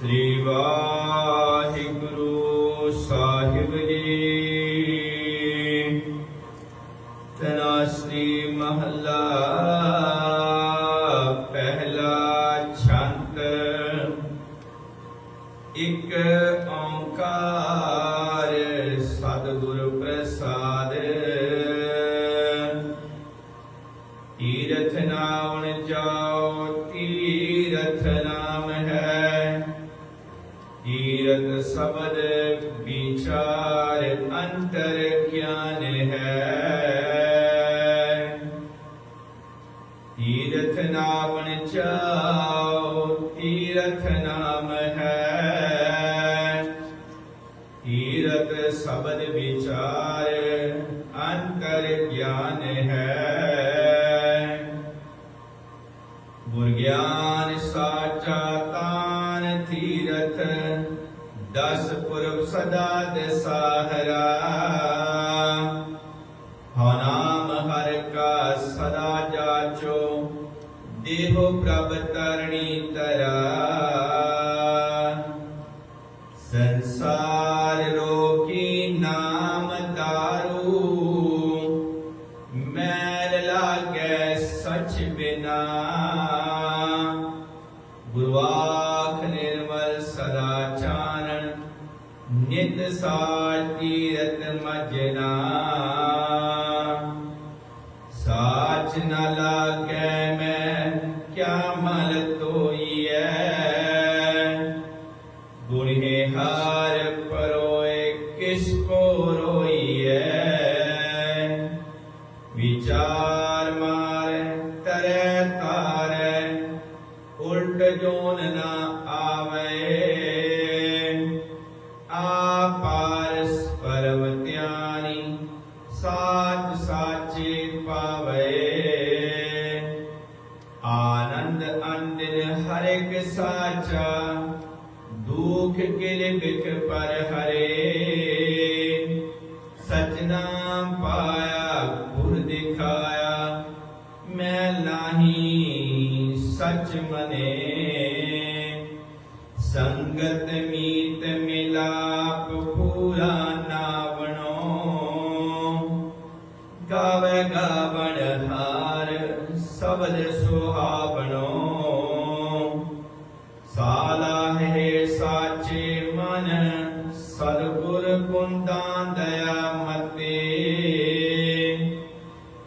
ਸ੍ਰੀ ਵਾਹਿਗੁਰੂ ਸਾਹਿਬ ਤੀਰਥ ਸ਼ਬਦ ਵਿਚਾਰ ਅੰਤਰ ਗਿਆਨ ਹੈ। ਤੀਰਥ ਨਾਵਣ ਜਾਓ ਤੀਰਥ ਨਾਮ ਹੈ। ਤੀਰਥ ਸ਼ਬਦ ਵਿਚਾਰ ਅੰਤਰ ਗਿਆਨ ਹੈ। ਗੁਰ ਗਿਆਨ ਸਾਚਾ ਸਦਾ ਦਸਾਹਰਾ ਹਉ ਨਾਮ ਹਰ ਕਾ ਸਦਾ ਜਾਚੋ, ਦੇਹੋ ਪ੍ਰਭ ਤਰਣੀ ਤਰਾ ਸੰਸਾਰ ਰੋਕੀ ਨਾਮ ਤਾਰੂ ਮੈਲ ਲਾਗੈ ਸਚ ਬਿਨਾ। ਗੁਰਵਾਖ ਨਿਤ ਸਾਰ ਤੀਰਤ ਮਜਨਾ ਸਾਚ ਨ ਲਾਗੈ ਮੈਂ ਕਿਆ ਮਲ ਤੋਈਐ ਗੁਰੇ ਹਾਰ ਪਰੋਏ ਕਿਸ ਕੋ ਰੋਈਐ ਵਿਚਾਰ ਮਾਰੇ ਤਰੈ ਤਾਰੈ ਉਲਟ ਆਨੰਦ ਅੰਦਿਨ ਹਰ ਇੱਕ ਸਾਚਾ ਦੁਖ ਕਿਲ ਬਿਖ ਪਰ ਹਰੇ ਸਚਨਾਮ ਪਾਇਆ ਗੁਰ ਦਿਖਾਇਆ ਮੈਂ ਨਾਹੀ ਸਚ ਮਨੇ ਸੰਗਤ ਮੀਤ ਮਿਲਾਪ ਪੂਰਾ ਨਾਵਣੋ ਗਾਵੇ ਗਾਵਣ ਹਾਰ ਸਬਦ ਸੁਹਾਵਣੋ। ਸਾਲਾ ਹੈ ਸਾਚੇ ਮਨ, ਸਤਿਗੁਰ ਕੁੰਦਾਂ ਦਇਆ ਮਤੇ।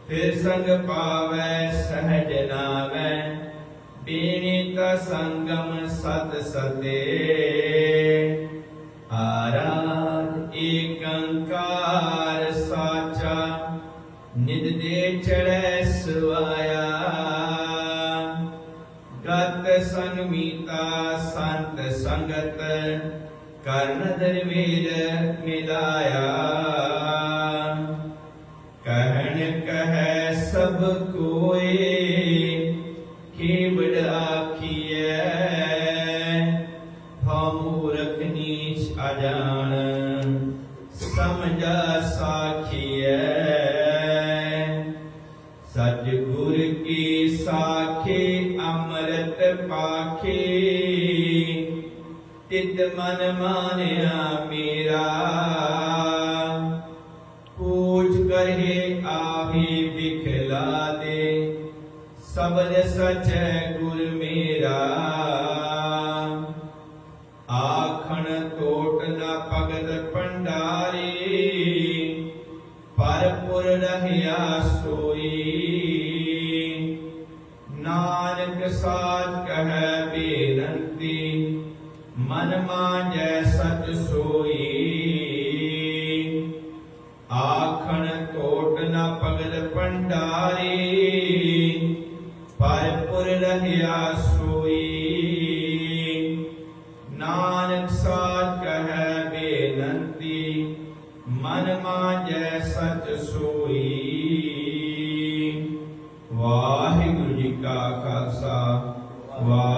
ਫਿਰ ਸੰਗ ਪਾਵੈ, ਸਹਜ ਨਾਵੈ, ਬੀਨਿਤ ਸੰਗਮ ਸਤ ਸਤੇ। ਆਰਾਧ ਏਕੰਕਾਰ ਸਾਚਾ ਨਿਦ ਦੇ ਚੜੈ ਸਵਾਇਆ। ਗਤ ਸੰਮੀਤਾ ਸੰਤ ਸੰਗਤ ਕਰਨ ਦਰਵੇਦ ਮਿਲਾਇਆ ਕਹਿਣ ਕਹੈ ਸਭ ਕੋਏ ਅੰਮ੍ਰਿਤ ਪਾਖੀ ਤਿਤ ਮਨ ਮਾਨਿਆ ਮੇਰਾ ਪੂਛ ਕਰੇ ਆਹੀ ਵਿਖਲਾ ਦੇ ਸਬਦ ਸਚੈ ਗੁਰ ਮੇਰਾ ਆਖਣ ਟੋਟ ਨਾ ਭਗਤ ਭੰਡਾਰੀ ਪਰਪੁਰ ਰਹਿਆ ਸੋਈ ਨਾਨਕ ਸਾਚ ਕਹੈ ਬੇਨੰਤੀ ਮਨ ਮਾਂਜੈ ਸਚ Wow.